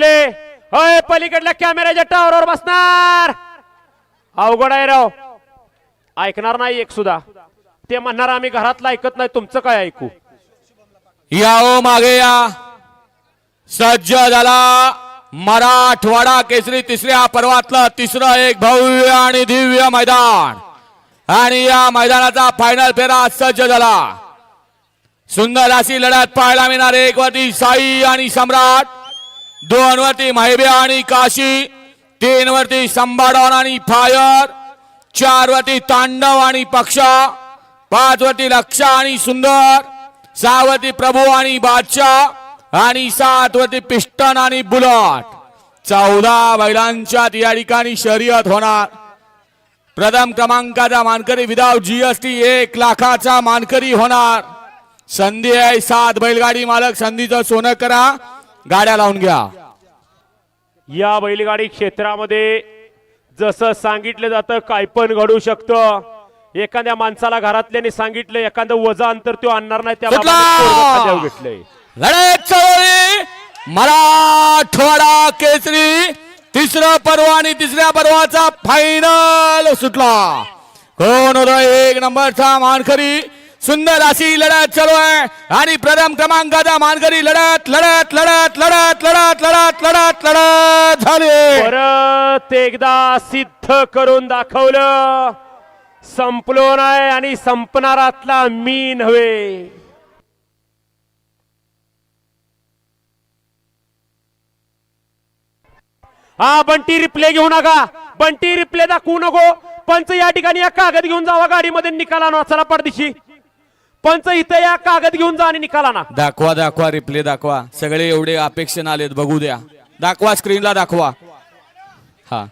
होय पलीकडल्या कॅमेऱ्याच्या टावरवर बसणार. अवघड आहे राव. ऐकणार नाही एक सुद्धा. ते म्हणणार आम्ही घरातलं ऐकत नाही तुमचं काय ऐकू? या ओ मागे या. सज्ज झाला मराठवाडा केसरी तिसऱ्या पर्वातलं तिसरं एक भव्य आणि दिव्य मैदान. आणि या मैदानाचा फायनल फेरा सज्ज झाला. सुंदर अशी लढत पाहायला मिळणार एक वरती साई आणि सम्राट. दोन वरती महिबे आणि काशी तीन वरती संभाडॉन आणि फायर चार वरती तांडव आणि पक्षा पाच वरती लक्षा आणि सुंदर सहा वरती प्रभू आणि बादशाह आणि सात वरती पिस्टन आणि बुलट. चौदा बैलांच्या या ठिकाणी शर्यत होणार. प्रथम क्रमांकाचा मानकरी विदाऊट जीएसटी एक लाखाचा मानकरी होणार. संधी आहे सात बैलगाडी मालक संधीचं सोनं करा. गाड्या लावून घ्या. या बैलगाडी क्षेत्रामध्ये जसं सांगितलं जातं काय पण घडू शकतं. एखाद्या माणसाला घरातल्याने सांगितलं एखादं वजा अंतर तो आणणार नाही त्या सुटला! बाबतीत घेतलंय. लढत मराठवाडा केसरी तिसरं पर्व आणि तिसऱ्या पर्वाचा फायनल सुटला. कोण होतो? एक नंबरचा मानकरी सुंदर अशी लढत चालू आहे. आणि प्रथम क्रमांकाचा मानकरी लढत लढत लढत लढत लढत लढत लढत लढत झाले. परत एकदा सिद्ध करून दाखवलं. संपलो नाही आणि संपणारातला मी नव्हे. हा बंटी रिप्ले घेऊ नका. बंटी रिप्ले दाखवू नको. पंच या ठिकाणी या कागद घेऊन जावा. गाडीमध्ये निकाला ना चला पडदिशी. पंच इथं या कागद घेऊन जा आणि निकाला ना. दाखवा दाखवा रिप्ले दाखवा. सगळे एवढे अपेक्षण आलेत बघू द्या. दाखवा स्क्रीनला दाखवा. हा.